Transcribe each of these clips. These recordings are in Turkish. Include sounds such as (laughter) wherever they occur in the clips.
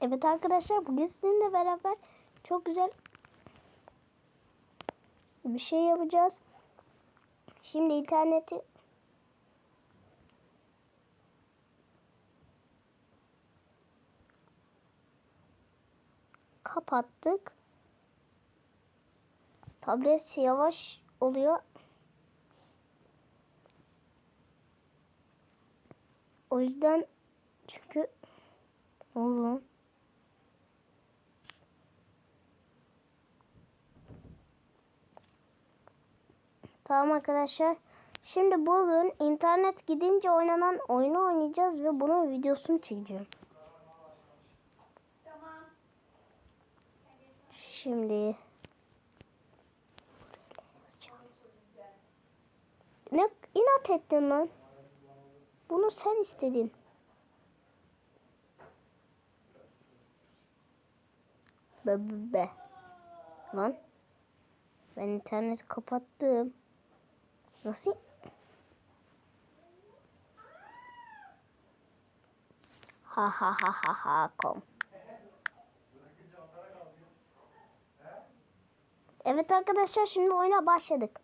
Evet arkadaşlar bugün sizinle beraber çok güzel bir şey yapacağız. Şimdi interneti kapattık. Tablet yavaş oluyor. O yüzden çünkü ne Tamam arkadaşlar. Şimdi bugün internet gidince oynanan oyunu oynayacağız ve bunun videosunu çekeceğim. Şimdi ne inat ettin lan? Bunu sen istedin. Be be be. Lan. Ben interneti kapattım. Nasıl? Ha ha ha ha ha kom. Evet arkadaşlar şimdi oyuna başladık.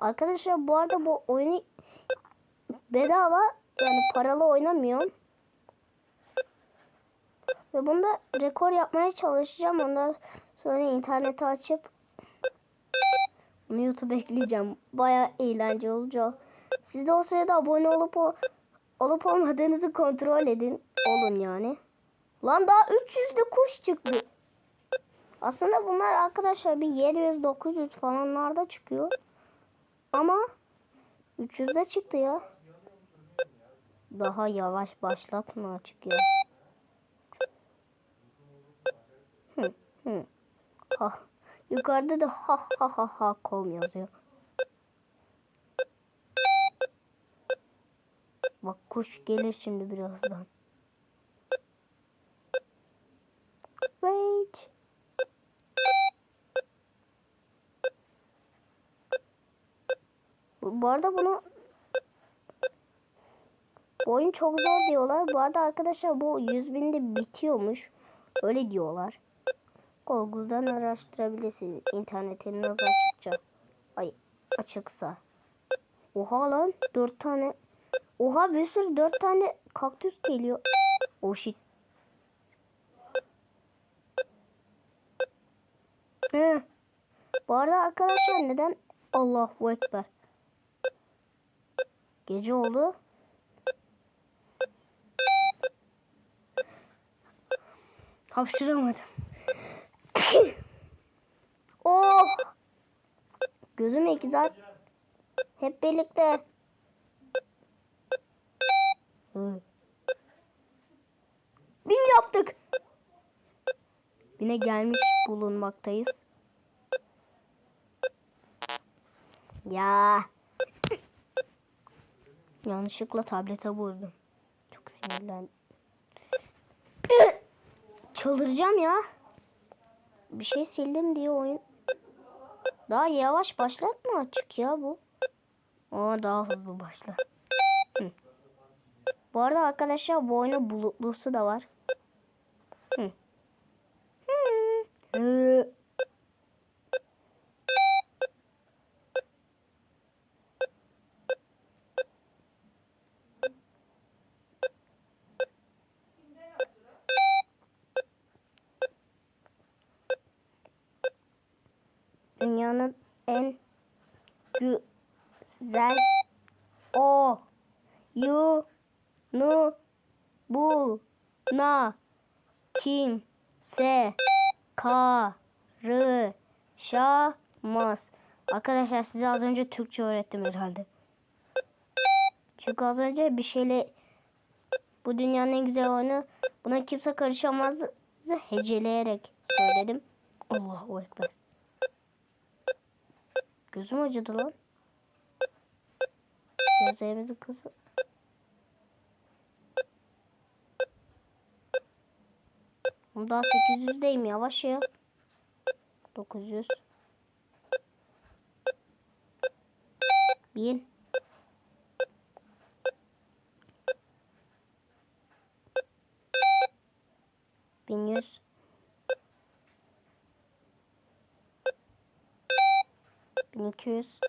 Arkadaşlar bu arada bu oyunu bedava yani paralı oynamıyorum. Ve bunda rekor yapmaya çalışacağım. Ondan sonra interneti açıp YouTube ekleyeceğim. Baya eğlenceli olacak. Siz de o sırada abone olup o, olup olmadığınızı kontrol edin. Olun yani. Lan daha 300'de kuş çıktı. Aslında bunlar arkadaşlar bir 700-900 falanlarda çıkıyor. Ama 300'de çıktı ya. Daha yavaş başlatma açık ya. Hı. Ha. Yukarıda da ha ha ha ha kom yazıyor. Bak kuş gelir şimdi birazdan. Wait. Bu bu arada bunu bu oyun çok zor diyorlar. Bu arada arkadaşlar bu 100 binde bitiyormuş. Öyle diyorlar. Google'dan araştırabilirsiniz. İnternetin nasıl açıkça. Ay açıksa. Oha lan 4 tane. Oha bir sürü 4 tane kaktüs geliyor. Oh shit. He. Bu arada arkadaşlar neden Allahu Ekber. Gece oldu. Hapşıramadım. Oh! Gözüm iki saat. Hep birlikte. Bin yaptık. Bine gelmiş bulunmaktayız. Ya. Yanlışlıkla tablete vurdum. Çok sinirlendim. Çıldıracağım ya. Bir şey sildim diye oyun. Daha yavaş başlar mı açık ya bu? Aa daha hızlı başla. Hı. Bu arada arkadaşlar bu oyunun bulutlusu da var. Hı. Hı. Hı. Dünyanın en güzel o yu nu bu na kimse karışamaz. Arkadaşlar size az önce Türkçe öğrettim herhalde. Çünkü az önce bir şeyle bu dünyanın en güzel oyunu buna kimse karışamaz heceleyerek söyledim. Allahu Ekber. Gözüm acıdı lan. Gözlerimizin kızı. Daha 800'deyim yavaş ya. 900. 1000. Bin yüz. 1200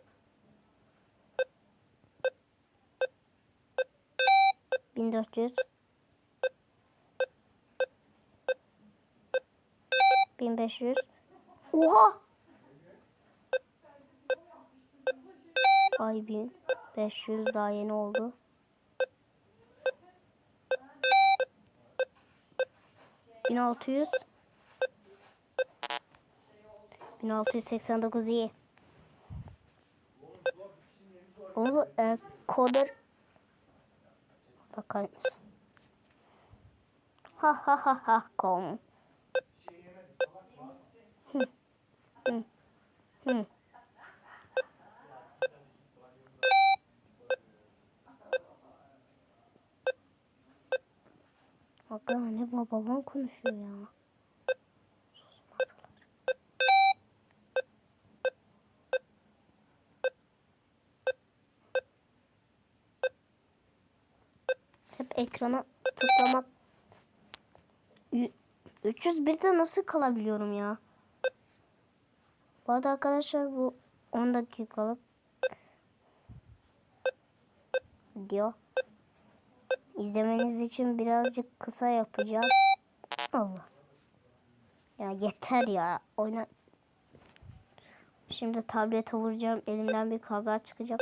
1400 1500 Oha! Ay 1500 daha yeni oldu. Bin altı yüz. Bin altı yüz seksen dokuz iyi. Onu e, koder bakar mısın? Ha ha ha ha kom. Hı. Hı. Hı. Bak anne babam konuşuyor ya. Susmadılar. Hep ekrana tıklamak. Ü- 301'de nasıl kalabiliyorum ya? Bu arada arkadaşlar bu 10 dakikalık video. İzlemeniz için birazcık kısa yapacağım. Allah. Ya yeter ya. Oyna. Şimdi tablete vuracağım. Elimden bir kaza çıkacak.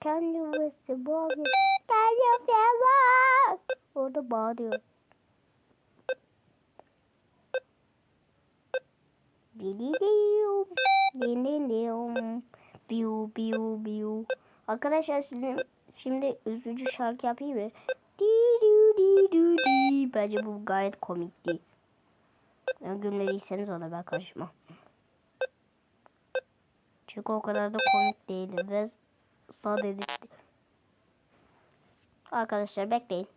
Can you the ball? Can you feel love? Orada bağırıyor. Biliyorum. Biliyorum. Biu biu biu. Arkadaşlar sizin şimdi üzücü şarkı yapayım mı? Di du di du di. Bence bu gayet komikti. Yani gülmediyseniz ona ben karışmam. Çünkü o kadar da komik değildi ve sade edildi. Arkadaşlar bekleyin.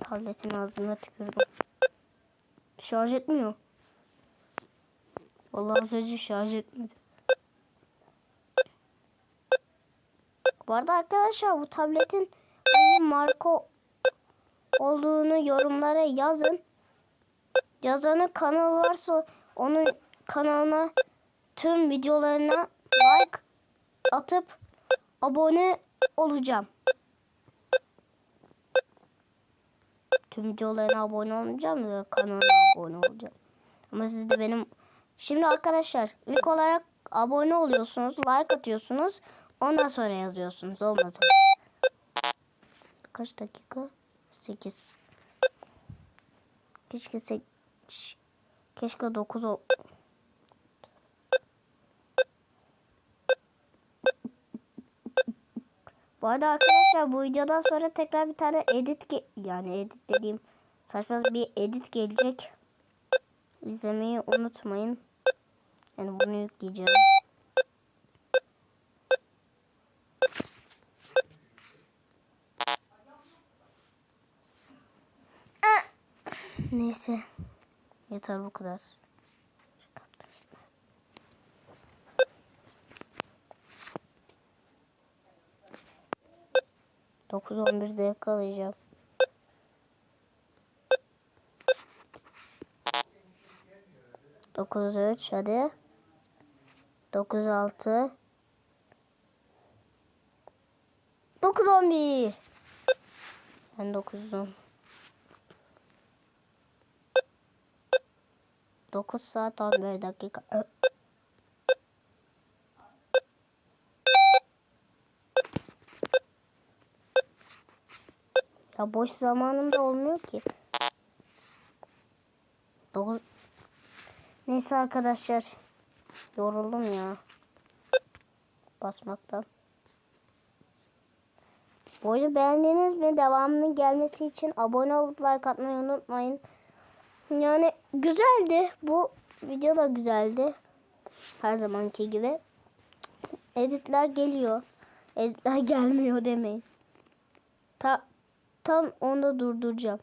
Tabletin ağzına tükürdüm. Şarj etmiyor. Vallahi sözü şarj etmedi. Bu arada arkadaşlar bu tabletin hangi marka olduğunu yorumlara yazın. Yazanın kanalı varsa onun kanalına tüm videolarına atıp abone olacağım. Tüm videolarına abone olmayacağım ve kanalına abone olacağım. Ama siz de benim... Şimdi arkadaşlar ilk olarak abone oluyorsunuz, like atıyorsunuz. Ondan sonra yazıyorsunuz. Olmadı? Kaç dakika? 8. Keşke 8... Keşke 9 ol... Bu arada arkadaşlar bu videodan sonra tekrar bir tane edit yani edit dediğim saçma bir edit gelecek. İzlemeyi unutmayın. Yani bunu yükleyeceğim. Ah! Neyse. Yeter bu kadar. Dokuz on birde yakalayacağım. Dokuz üç hadi. Dokuz altı. Dokuz on bir. Ben dokuz on. 9 saat 11 dakika. Ya boş zamanımda olmuyor ki. 9 Neyse arkadaşlar. Yoruldum ya. Basmaktan. Bu oyunu beğendiniz mi? Devamının gelmesi için abone olup like atmayı unutmayın. Yani güzeldi. Bu video da güzeldi. Her zamanki gibi. Editler geliyor. Editler (laughs) gelmiyor demeyin. Ta, tam onda durduracağım.